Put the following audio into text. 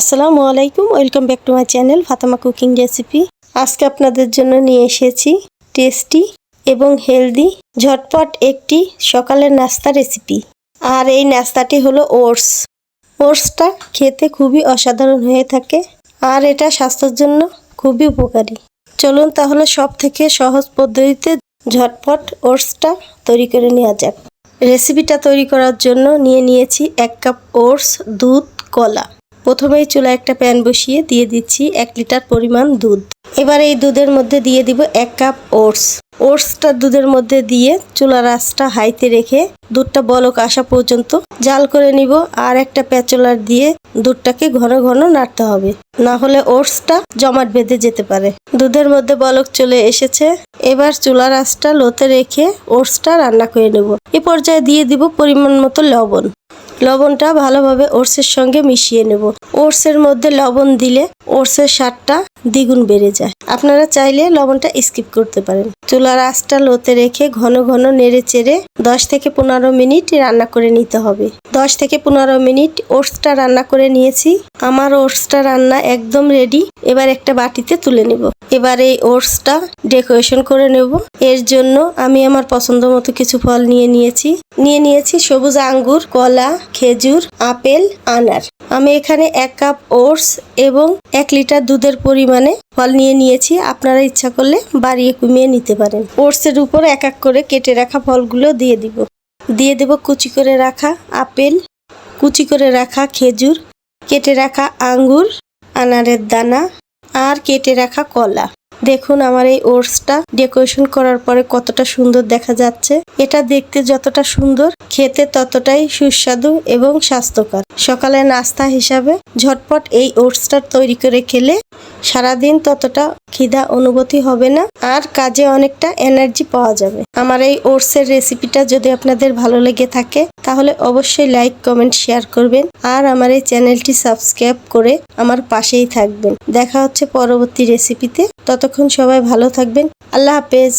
আসসালামু আলাইকুম, welcome back to my channel Fatema cooking recipe. আজকে আপনাদের জন্য নিয়ে এসেছি টেস্টি এবং হেলদি ঝটপট একটি সকালের নাস্তা রেসিপি। আর এই নাস্তাটি হলো ওটস। ওটসটা খেতে খুবই অসাধারণ হয়ে থাকে আর এটা স্বাস্থ্যের জন্য খুবই উপকারী। চলুন তাহলে সব থেকে সহজ পদ্ধতিতে ঝটপট ওটসটা তৈরি করে নেওয়া যাক। রেসিপিটা তৈরি করার জন্য নিয়ে নিয়েছি এক কাপ ওটস দুধ কলা। প্রথমেই চুলা একটা প্যান বসিয়ে দিয়ে দিচ্ছি এক লিটার পরিমাণ দুধ। এবার এই দুধের মধ্যে দিয়ে দিব এক কাপ ওটস। ওটসটা দুধের মধ্যে দিয়ে চুলার আঁচটা হাইতে রেখে দুধটা বলক আসা পর্যন্ত জাল করে নিব আর একটা প্যাচলার দিয়ে দুধটাকে ঘন ঘন নাড়তে হবে। না হলে ওটসটা জমাট বেঁধে যেতে পারে। দুধের মধ্যে বলক চলে এসেছে। এবার চুলার আঁচটা লোতে রেখে ওটসটা রান্না করে নেব। এ পর্যায়ে দিয়ে দিব পরিমাণ মতো লবণ। লবণটা ভালোভাবে ওটসের সঙ্গে মিশিয়ে নেব। ওটসের মধ্যে লবণ দিলে ওটসের স্বাদটা দ্বিগুণ বেড়ে যায়। আপনারা চাইলে লবণটা স্কিপ করতে পারেন। চুলার আঁচটা লোতে রেখে ঘন ঘন নেড়ে চেড়ে দশ থেকে পনেরো মিনিট রান্না করে নিতে হবে। দশ থেকে পনেরো মিনিট ওটসটা রান্না করে নিয়েছি। আমার ওটসটা রান্না একদম রেডি এবার একটা বাটিতে তুলে নেব। এবার এই ওটসটা ডেকোরেশন করে নেব। এর জন্য আমি আমার পছন্দ মতো কিছু ফল নিয়ে নিয়েছি। নিয়ে নিয়েছি সবুজ আঙ্গুর, কলা, খেজুর, আপেল, আনার। আমি এখানে এক কাপ ওটস এবং এক লিটার দুধের পরিমাণে ফল নিয়ে নিয়েছি। আপনারা ইচ্ছা করলে বাড়িয়ে কমিয়ে নিতে পারেন। ওটসের উপর এক এক করে কেটে রাখা ফলগুলো দিয়ে দিব। দিয়ে দেব কুচি করে রাখা আপেল, কুচি করে রাখা খেজুর, কেটে রাখা আঙ্গুর, আনারের দানা আর কেটে রাখা কলা। দেখুন আমার এই ওটসটা ডেকোরেশন করার পরে কতটা সুন্দর দেখা যাচ্ছে। এটা দেখতে যতটা সুন্দর, খেতে ততটাই সুস্বাদু এবং স্বাস্থ্যকর। সকালে নাস্তা হিসাবে ঝটপট এই ওটসটা তৈরি করে খেলে সারাদিন ততটা খিদা অনুভূতি হবে না, আর কাজে অনেকটা এনার্জি পাওয়া যাবে। আমার এই ওটসের রেসিপিটা যদি আপনাদের ভালো লেগে থাকে, তাহলে অবশ্যই লাইক কমেন্ট শেয়ার করবেন, আর আমার এই চ্যানেলটি সাবস্ক্রাইব করে আমার পাশেই থাকবেন। দেখা হচ্ছে পরবর্তী রেসিপিতে ততক্ষণ সবাই ভালো থাকবেন। আল্লাহ হাফেজ।